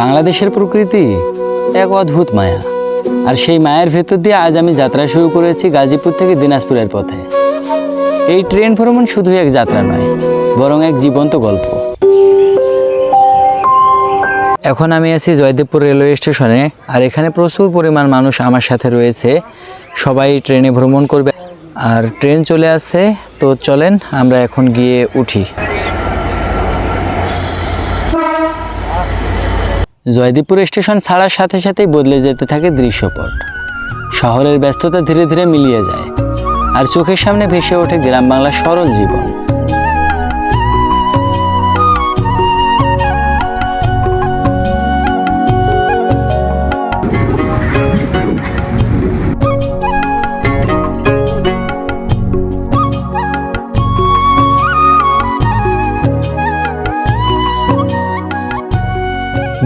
বাংলাদেশের প্রকৃতি এক অদ্ভুত মায়া। আর সেই মায়ের ভেতর দিয়ে আজ আমি যাত্রা শুরু করেছি গাজীপুর থেকে দিনাজপুরের পথে। এই ট্রেন ভ্রমণ শুধু এক যাত্রা নয়, বরং এক জীবন্ত গল্প। এখন আমি আছি জয়দেবপুর রেলওয়ে স্টেশনে, আর এখানে প্রচুর পরিমাণ মানুষ আমার সাথে রয়েছে। সবাই ট্রেনে ভ্রমণ করবে। আর ট্রেন চলে আসছে, তো চলেন আমরা এখন গিয়ে উঠি। জয়দেবপুর স্টেশন ছাড়ার সাথে সাথেই বদলে যেতে থাকে দৃশ্যপট। শহরের ব্যস্ততা ধীরে ধীরে মিলিয়ে যায়। আর চোখের সামনে ভেসে ওঠে গ্রাম বাংলার সরল জীবন।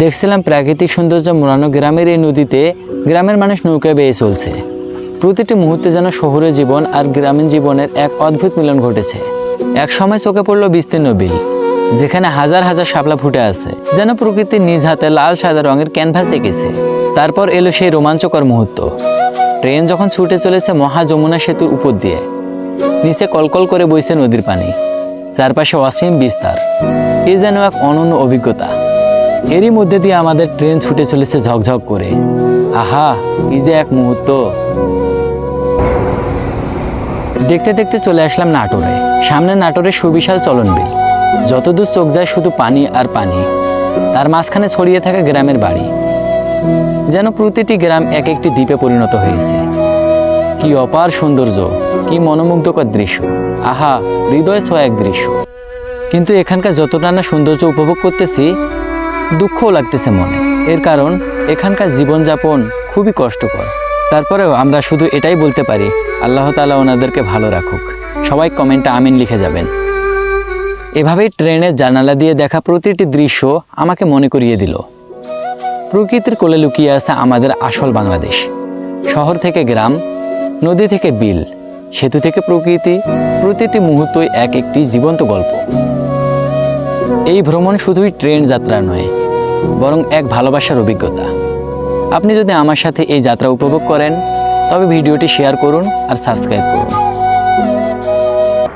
দেখছিলাম প্রাকৃতিক সৌন্দর্য মোড়ানো গ্রামের এই নদীতে গ্রামের মানুষ নৌকা বেয়ে চলছে। প্রতিটি মুহূর্তে যেন শহুরে জীবন আর গ্রামীণ জীবনের এক অদ্ভুত মিলন ঘটেছে। এক সময় চোখে পড়ল বিস্তীর্ণ বিল, যেখানে হাজার হাজার শাপলা ফুটে আছে, যেন প্রকৃতির নিজ হাতে লাল সাদা রঙের ক্যানভাস এঁকেছে তারপর এলো সেই রোমাঞ্চকর মুহূর্ত। ট্রেন যখন ছুটে চলেছে মহা যমুনা সেতুর উপর দিয়ে, নিচে কলকল করে বইছে নদীর পানি, চারপাশে অসীম বিস্তার। এ যেন এক অনন্য অভিজ্ঞতা। এরই মধ্যে দিয়ে আমাদের ট্রেন ছুটে চলেছে ঝকঝক করে। আহা কি যে এক মুহূর্ত। দেখতে দেখতে চলে আসলাম নাটোরে। সামনে নাটোরের সুবিশাল চলনবিল। যতদূর চোখ যায় শুধু পানি আর পানি। তার মাঝখানে ছড়িয়ে থাকা গ্রামের বাড়ি। যেন প্রতিটি গ্রাম এক একটি দ্বীপে পরিণত হয়েছে। কি অপার সৌন্দর্য, কি মনোমুগ্ধকর দৃশ্য। আহা, হৃদয় ছোঁয়া এক দৃশ্য। কিন্তু এখানকার যতটা না সৌন্দর্য উপভোগ করতেছি দুঃখও লাগতেছে মনে। এর কারণ, এখানকার জীবনযাপন খুবই কষ্টকর। তারপরেও আমরা শুধু এটাই বলতে পারি, আল্লাহ তাআলা ওনাদেরকে ভালো রাখুক। সবাই কমেন্টে আমিন লিখে যাবেন। এভাবেই ট্রেনের জানালা দিয়ে দেখা প্রতিটি দৃশ্য আমাকে মনে করিয়ে দিল। প্রকৃতির কোলে লুকিয়ে আছে আমাদের আসল বাংলাদেশ। শহর থেকে গ্রাম, নদী থেকে বিল, সেতু থেকে প্রকৃতি, প্রতিটি মুহূর্তই এক একটি জীবন্ত গল্প। এই ভ্রমণ শুধুই ট্রেন যাত্রা নয় বরং এক ভালোবাসার অভিজ্ঞতা। আপনি যদি আমার সাথে এই যাত্রা উপভোগ করেন, তবে ভিডিওটি শেয়ার করুন আর সাবস্ক্রাইব করুন।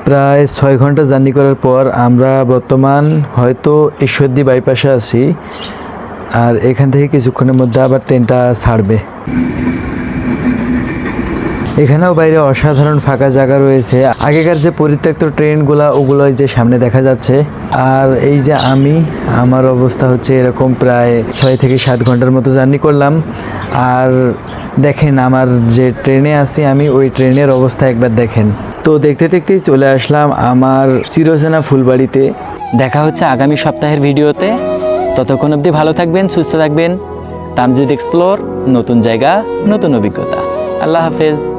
প্রায় ছয় ঘণ্টা জার্নি করার পর আমরা বর্তমান হয়তো ঈশ্বরদী বাইপাসে আছি, আর এখান থেকে কিছুক্ষণের মধ্যে আবার ট্রেনটা ছাড়বে। এখানেও বাইরে অসাধারণ ফাঁকা জায়গা রয়েছে। আগেকার যে পরিত্যক্ত ট্রেনগুলা ওগুলো যে সামনে দেখা যাচ্ছে। আর এই যে আমি, আমার অবস্থা হচ্ছে এরকম প্রায় ছয় থেকে সাত ঘণ্টার মতো জার্নি করলাম। আর দেখেন, আমার যে ট্রেনে আছি, আমি ওই ট্রেনের অবস্থা একবার দেখেন। তো দেখতে দেখতেই চলে আসলাম আমার চিরচেনা ফুলবাড়িতে। দেখা হচ্ছে আগামী সপ্তাহের ভিডিওতে। ততক্ষণ অবধি ভালো থাকবেন, সুস্থ থাকবেন। তামজিদ এক্সপ্লোর, নতুন জায়গা, নতুন অভিজ্ঞতা। আল্লাহ হাফেজ।